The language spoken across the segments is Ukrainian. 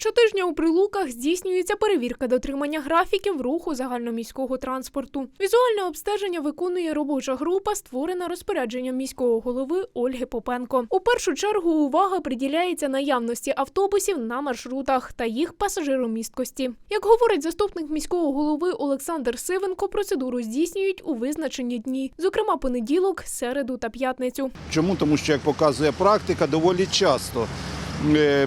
Щотижня у прилуках здійснюється перевірка дотримання графіків руху загальноміського транспорту. Візуальне обстеження виконує робоча група, створена розпорядженням міського голови Ольги Попенко. У першу чергу увага приділяється наявності автобусів на маршрутах та їх пасажиромісткості. Як говорить заступник міського голови Олександр Сивенко, процедуру здійснюють у визначені дні, зокрема понеділок, середу та п'ятницю. Чому? Тому що, як показує практика, доволі часто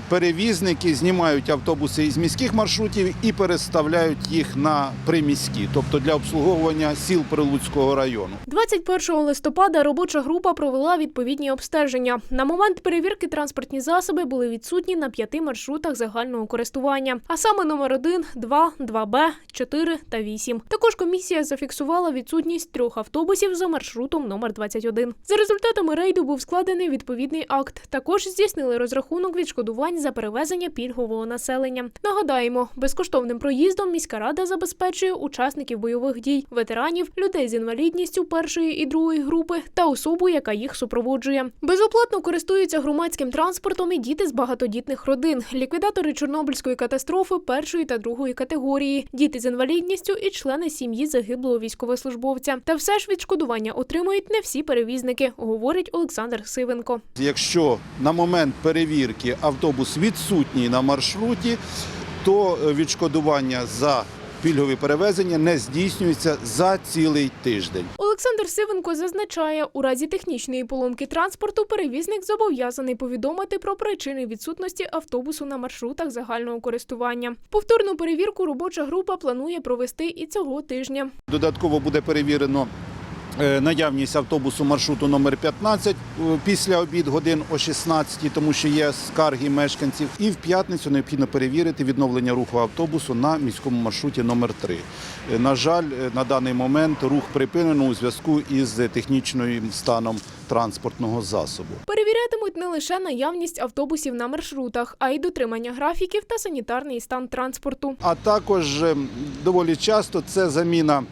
перевізники знімають автобуси із міських маршрутів і переставляють їх на приміські, тобто для обслуговування сіл Прилуцького району. 21 листопада робоча група провела відповідні обстеження. На момент перевірки транспортні засоби були відсутні на п'яти маршрутах загального користування, а саме номер 1, 2, 2Б, 4 та 8. Також комісія зафіксувала відсутність трьох автобусів за маршрутом номер 21. За результатами рейду був складений відповідний акт. Також здійснили розрахунок відшкодувань за перевезення пільгового населення. Нагадаємо, безкоштовним проїздом міська рада забезпечує учасників бойових дій, ветеранів, людей з інвалідністю першої і другої групи та особу, яка їх супроводжує. Безоплатно користуються громадським транспортом і діти з багатодітних родин, ліквідатори Чорнобильської катастрофи першої та другої категорії, діти з інвалідністю і члени сім'ї загиблого військовослужбовця. Та все ж відшкодування отримують не всі перевізники, говорить Олександр Сивенко. Якщо на момент перевірки автобус відсутній на маршруті, то е, відшкодування за пільгові перевезення не здійснюється за цілий тиждень. Олександр Сивенко зазначає, у разі технічної поломки транспорту перевізник зобов'язаний повідомити про причини відсутності автобусу на маршрутах загального користування. Повторну перевірку робоча група планує провести і цього тижня. Додатково буде перевірено наявність автобусу маршруту номер 15 е, після обід годин о 16, тому що є скарги мешканців. І в п'ятницю необхідно перевірити відновлення руху автобусу на міському маршруті номер 3. Е, На жаль, е, на даний момент рух припинено у зв'язку із технічним станом транспортного засобу. Перевірятимуть не лише наявність автобусів на маршрутах, а й дотримання графіків та санітарний стан транспорту. А також е, доволі часто це заміна е,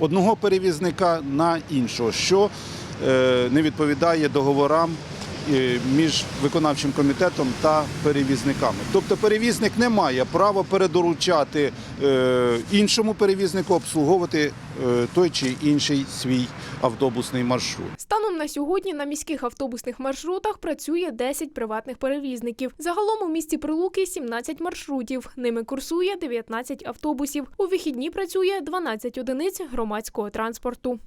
одного перевізника на іншого, що е, не відповідає договорам е, між виконавчим комітетом та перевізниками. Тобто перевізник не має права передоручати е, іншому перевізнику обслуговувати е, той чи інший свій автобусний маршрут. Станом на сьогодні на міських автобусних маршрутах працює 10 приватних перевізників. Загалом у місті Прилуки 17 маршрутів. Ними курсує 19 автобусів. У вихідні працює 12 одиниць громадського транспорту.